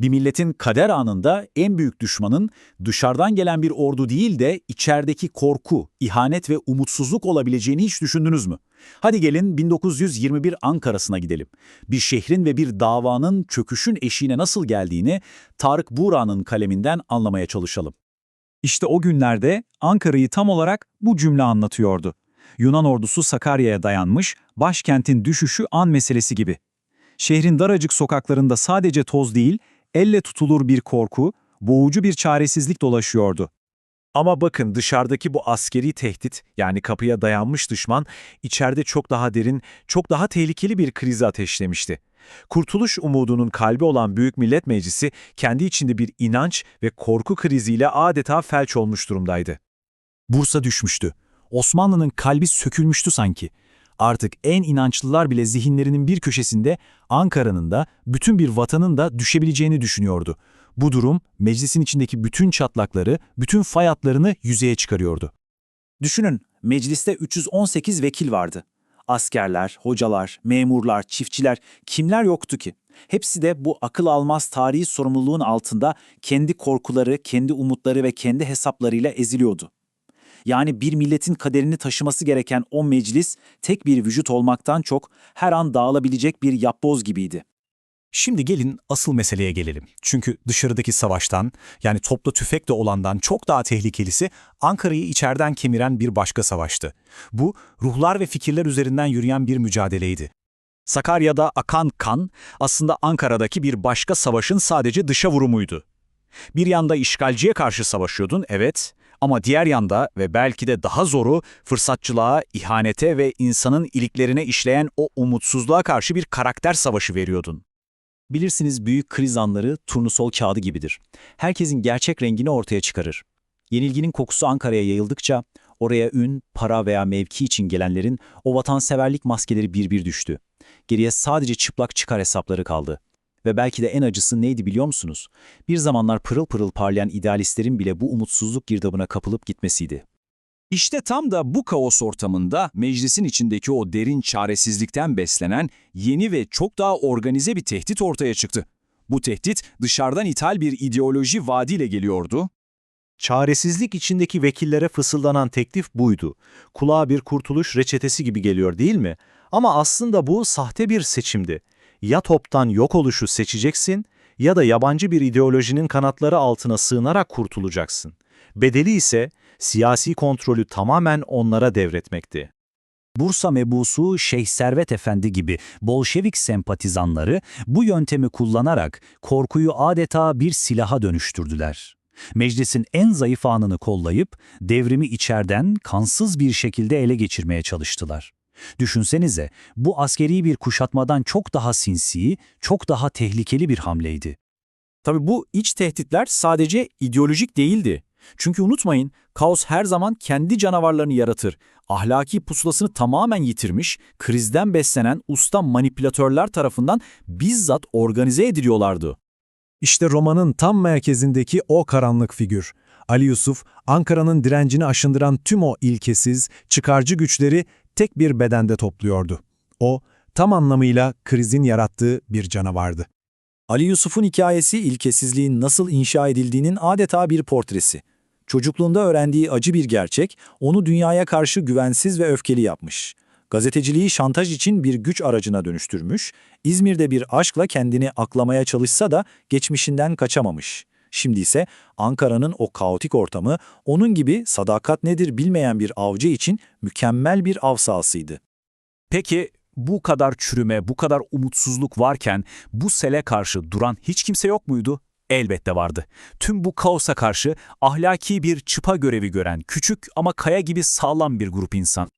Bir milletin kader anında en büyük düşmanın dışarıdan gelen bir ordu değil de içerideki korku, ihanet ve umutsuzluk olabileceğini hiç düşündünüz mü? Hadi gelin 1921 Ankara'sına gidelim. Bir şehrin ve bir davanın çöküşün eşiğine nasıl geldiğini Tarık Buğra'nın kaleminden anlamaya çalışalım. İşte o günlerde Ankara'yı tam olarak bu cümle anlatıyordu. Yunan ordusu Sakarya'ya dayanmış, başkentin düşüşü an meselesi gibi. Şehrin daracık sokaklarında sadece toz değil, elle tutulur bir korku, boğucu bir çaresizlik dolaşıyordu. Ama bakın dışarıdaki bu askeri tehdit yani kapıya dayanmış düşman içeride çok daha derin, çok daha tehlikeli bir krizi ateşlemişti. Kurtuluş umudunun kalbi olan Büyük Millet Meclisi kendi içinde bir inanç ve korku kriziyle adeta felç olmuş durumdaydı. Bursa düşmüştü. Osmanlı'nın kalbi sökülmüştü sanki. Artık en inançlılar bile zihinlerinin bir köşesinde Ankara'nın da bütün bir vatanın da düşebileceğini düşünüyordu. Bu durum meclisin içindeki bütün çatlakları, bütün fay hatlarını yüzeye çıkarıyordu. Düşünün, mecliste 318 vekil vardı. Askerler, hocalar, memurlar, çiftçiler kimler yoktu ki? Hepsi de bu akıl almaz tarihi sorumluluğun altında kendi korkuları, kendi umutları ve kendi hesaplarıyla eziliyordu. Yani bir milletin kaderini taşıması gereken o meclis tek bir vücut olmaktan çok her an dağılabilecek bir yapboz gibiydi. Şimdi gelin asıl meseleye gelelim. Çünkü dışarıdaki savaştan, yani topla tüfekle olandan çok daha tehlikelisi Ankara'yı içeriden kemiren bir başka savaştı. Bu, ruhlar ve fikirler üzerinden yürüyen bir mücadeleydi. Sakarya'da akan kan, aslında Ankara'daki bir başka savaşın sadece dışa vurumuydu. Bir yanda işgalciye karşı savaşıyordun, evet, ama diğer yanda ve belki de daha zoru fırsatçılığa, ihanete ve insanın iliklerine işleyen o umutsuzluğa karşı bir karakter savaşı veriyordun. Bilirsiniz büyük kriz anları turnusol kağıdı gibidir. Herkesin gerçek rengini ortaya çıkarır. Yenilginin kokusu Ankara'ya yayıldıkça oraya ün, para veya mevki için gelenlerin o vatanseverlik maskeleri bir bir düştü. Geriye sadece çıplak çıkar hesapları kaldı. Ve belki de en acısı neydi biliyor musunuz? Bir zamanlar pırıl pırıl parlayan idealistlerin bile bu umutsuzluk girdabına kapılıp gitmesiydi. İşte tam da bu kaos ortamında meclisin içindeki o derin çaresizlikten beslenen yeni ve çok daha organize bir tehdit ortaya çıktı. Bu tehdit dışarıdan ithal bir ideoloji vaadiyle geliyordu. Çaresizlik içindeki vekillere fısıldanan teklif buydu. Kulağa bir kurtuluş reçetesi gibi geliyor değil mi? Ama aslında bu sahte bir seçimdi. Ya toptan yok oluşu seçeceksin ya da yabancı bir ideolojinin kanatları altına sığınarak kurtulacaksın. Bedeli ise siyasi kontrolü tamamen onlara devretmekti. Bursa mebusu Şeyh Servet Efendi gibi Bolşevik sempatizanları bu yöntemi kullanarak korkuyu adeta bir silaha dönüştürdüler. Meclisin en zayıf anını kollayıp devrimi içerden kansız bir şekilde ele geçirmeye çalıştılar. Düşünsenize bu askeri bir kuşatmadan çok daha sinsi, çok daha tehlikeli bir hamleydi. Tabii bu iç tehditler sadece ideolojik değildi. Çünkü unutmayın, kaos her zaman kendi canavarlarını yaratır. Ahlaki pusulasını tamamen yitirmiş, krizden beslenen usta manipülatörler tarafından bizzat organize ediliyorlardı. İşte romanın tam merkezindeki o karanlık figür. Ali Yusuf, Ankara'nın direncini aşındıran tüm o ilkesiz, çıkarcı güçleri tek bir bedende topluyordu. O, tam anlamıyla krizin yarattığı bir canavardı. Ali Yusuf'un hikayesi ilkesizliğin nasıl inşa edildiğinin adeta bir portresi. Çocukluğunda öğrendiği acı bir gerçek onu dünyaya karşı güvensiz ve öfkeli yapmış. Gazeteciliği şantaj için bir güç aracına dönüştürmüş, İzmir'de bir aşkla kendini aklamaya çalışsa da geçmişinden kaçamamış. Şimdi ise Ankara'nın o kaotik ortamı onun gibi sadakat nedir bilmeyen bir avcı için mükemmel bir av sahasıydı. Peki bu kadar çürüme, bu kadar umutsuzluk varken bu sele karşı duran hiç kimse yok muydu? Elbette vardı. Tüm bu kaosa karşı ahlaki bir çıpa görevi gören küçük ama kaya gibi sağlam bir grup insan.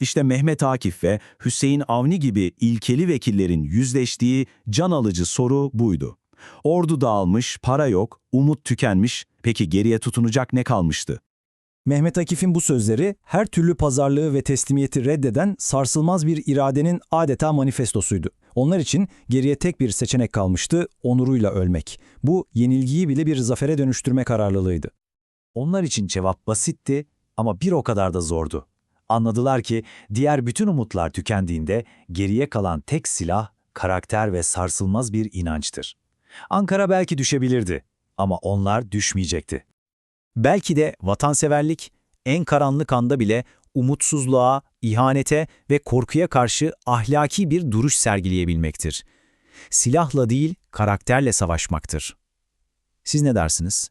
İşte Mehmet Akif ve Hüseyin Avni gibi ilkeli vekillerin yüzleştiği can alıcı soru buydu. Ordu dağılmış, para yok, umut tükenmiş, peki geriye tutunacak ne kalmıştı? Mehmet Akif'in bu sözleri her türlü pazarlığı ve teslimiyeti reddeden sarsılmaz bir iradenin adeta manifestosuydu. Onlar için geriye tek bir seçenek kalmıştı, onuruyla ölmek. Bu yenilgiyi bile bir zafere dönüştürme kararlılığıydı. Onlar için cevap basitti ama bir o kadar da zordu. Anladılar ki diğer bütün umutlar tükendiğinde geriye kalan tek silah karakter ve sarsılmaz bir inançtır. Ankara belki düşebilirdi ama onlar düşmeyecekti. Belki de vatanseverlik en karanlık anda bile umutsuzluğa, ihanete ve korkuya karşı ahlaki bir duruş sergileyebilmektir. Silahla değil, karakterle savaşmaktır. Siz ne dersiniz?